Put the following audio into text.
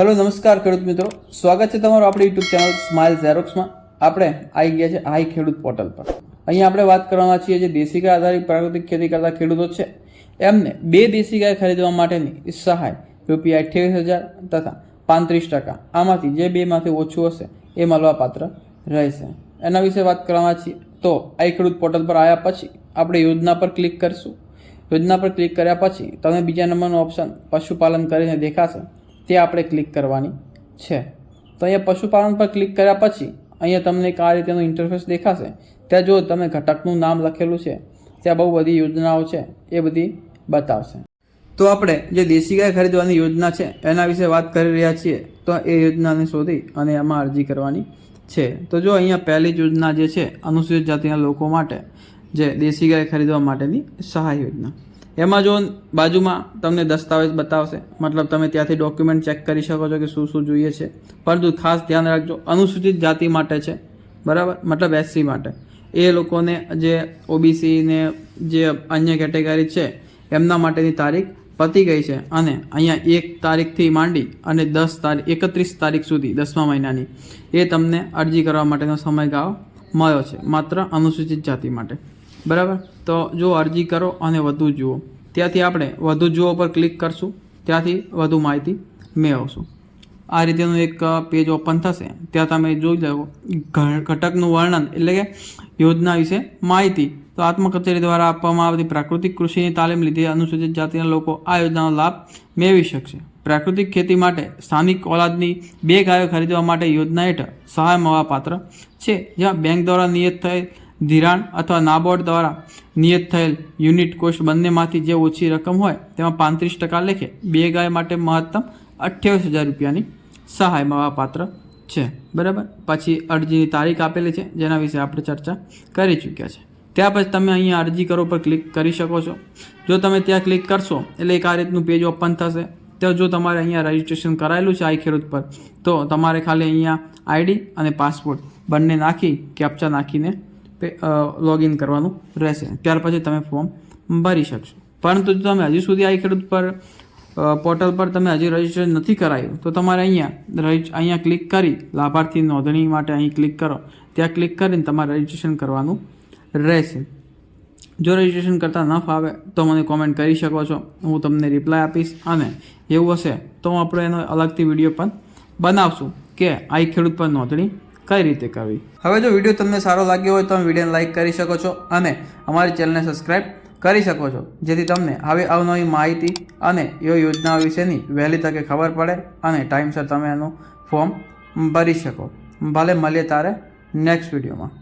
Hello, નમસ્કાર ખેડૂત મિત્રો. સ્વાગત છે તમારું આપણી યુટ્યુબ ચેનલ સ્માઇલ ઝેરોક્સમાં આપણે આવી ગયા છે હાઈ ખેડૂત પોર્ટલ પર. અહીં આપણે વાત કરવાના છીએ જે દેશી ગાય આધારિત પ્રાકૃતિક ખેતી કરતા ખેડૂતો છે. એમને બે દેશી ગાય ખરીદવા માટેની સહાય રૂપિયા અઠ્યાવીસ હજાર તથા પાંત્રીસ ટકા. આમાંથી જે બેમાંથી ઓછું હશે એ મળવાપાત્ર રહેશે. એના વિશે વાત કરવાના છીએ તો આઈ ખેડૂત પોર્ટલ પર આવ્યા પછી આપણે યોજના પર ક્લિક કરીશું. યોજના પર ક્લિક કર્યા પછી તમને બીજા નંબરનું ઓપ્શન પશુપાલન કરીને દેખાશે. તે આપણે ક્લિક કરવાની છે. તો અહીંયા પશુપાલન પર ક્લિક કર્યા પછી અહીંયા તમને આ રીતેનું ઇન્ટરફેસ દેખાશે. ત્યાં જો તમે ઘટકનું નામ લખેલું છે. ત્યાં બહુ બધી યોજનાઓ છે. એ બધી બતાવશે. તો આપણે જે દેશી ગાય ખરીદવાની યોજના છે, એના વિશે વાત કરી રહ્યા છીએ. તો એ યોજનાને શોધી અને એમાં અરજી કરવાની છે. તો જો અહીંયા પહેલી યોજના જે છે, અનુસૂચિત જાતિના લોકો માટે જે દેશી ગાય ખરીદવા માટેની સહાય યોજના. એમાં બાજુમાં તમને દસ્તાવેજ બતાવશે, મતલબ તમે ત્યાંથી ડોક્યુમેન્ટ ચેક કરી શકો છો કે શું શું જોઈએ છે. પરંતુ ખાસ ધ્યાન રાખજો, અનુસૂચિત જાતિ માટે છે, બરાબર? મતલબ એસસી માટે. એ લોકોને જે ઓબીસી ને જે અન્ય કેટેગરી છે, એમના માટેની તારીખ પતી ગઈ છે અને અહીંયા એક તારીખથી માંડી અને દસ તારીખ, એકત્રીસ તારીખ સુધી, દસમા મહિનાની, એ તમને અરજી કરવા માટેનો સમયગાળો મળ્યો છે, માત્ર અનુસૂચિત જાતિ માટે. બરાબર? તો જો અરજી કરો અને વધુ જુઓ. ત્યાંથી આપણે વધુ જુઓ પર ક્લિક કરશું. ત્યાંથી વધુ માહિતી મેળવશું. આ રીતેનું એક પેજ ઓપન થશે. ત્યાં તમે જોઈ લો ઘટકનું વર્ણન એટલે કે યોજના વિશે માહિતી. તો આત્મકચેરી દ્વારા આપવામાં આવતી પ્રાકૃતિક કૃષિની તાલીમ લીધે અનુસૂચિત જાતિના લોકો આ યોજનાનો લાભ મેળવી શકશે. પ્રાકૃતિક ખેતી માટે સ્થાનિક ઓલાદની બે ગાયો ખરીદવા માટે યોજના હેઠળ સહાય મળવાપાત્ર છે. જ્યાં બેંક દ્વારા નિયત થયેલ ધિરાણ અથવા નાબાર્ડ દ્વારા નિયત થયેલ યુનિટ કોસ્ટ બંનેમાંથી જે ઓછી રકમ હોય તેમાં પાંત્રીસ ટકા લેખે બે ગાય માટે મહત્તમ અઠ્યાવીસ હજાર રૂપિયાની સહાય મળવાપાત્ર છે. બરાબર? પછી અરજીની તારીખ આપેલી છે, જેના વિશે આપણે ચર્ચા કરી ચૂક્યા છે. ત્યાર પછી તમે અહીંયા અરજી કરો પર ક્લિક કરી શકો છો. જો તમે ત્યાં ક્લિક કરશો, એટલે એક આ રીતનું પેજ ઓપન થશે. તો જો તમારે અહીંયા રજિસ્ટ્રેશન કરાયેલું છે આઈ ખેડૂત પર, તો તમારે ખાલી અહીંયા આઈડી અને પાસપોર્ટ બંને નાખી, કેપ્ચા નાખીને લોગિન કરવાનું રહેશે. ત્યાર પછી તમે ફોર્મ ભરી શકશો. પરંતુ જો તમે હજી સુધી આઈ ખેડૂત પર પોર્ટલ પર તમે હજી રજિસ્ટ્રેશન નથી કરાયું, તો તમારે અહીંયા અહીંયા ક્લિક કરી લાભાર્થી નોંધણી માટે અહીં ક્લિક કરો. ત્યાં ક્લિક કરીને તમારે રજિસ્ટ્રેશન કરવાનું રહેશે. જો રજિસ્ટ્રેશન કરતાં ન ફાવે તો મને કોમેન્ટ કરી શકો છો. હું તમને રિપ્લાય આપીશ અને એવું હશે તો આપણે એનો અલગથી વીડિયો પણ બનાવશું કે આઈ ખેડૂત પર નોંધણી કઈ રીતે કરવી? હવે જો વીડિયો તમને સારો લાગ્યો હોય તો તમે વિડીયોને લાઈક કરી શકો છો અને અમારી ચેનલને સબસ્ક્રાઈબ કરી શકો છો, જેથી તમને આવી અવનવી માહિતી અને એ યોજનાઓ વિશેની વહેલી તકે ખબર પડે અને ટાઈમસર તમે એનું ફોર્મ ભરી શકો. ભલે મળીએ તારે નેક્સ્ટ વિડીયોમાં.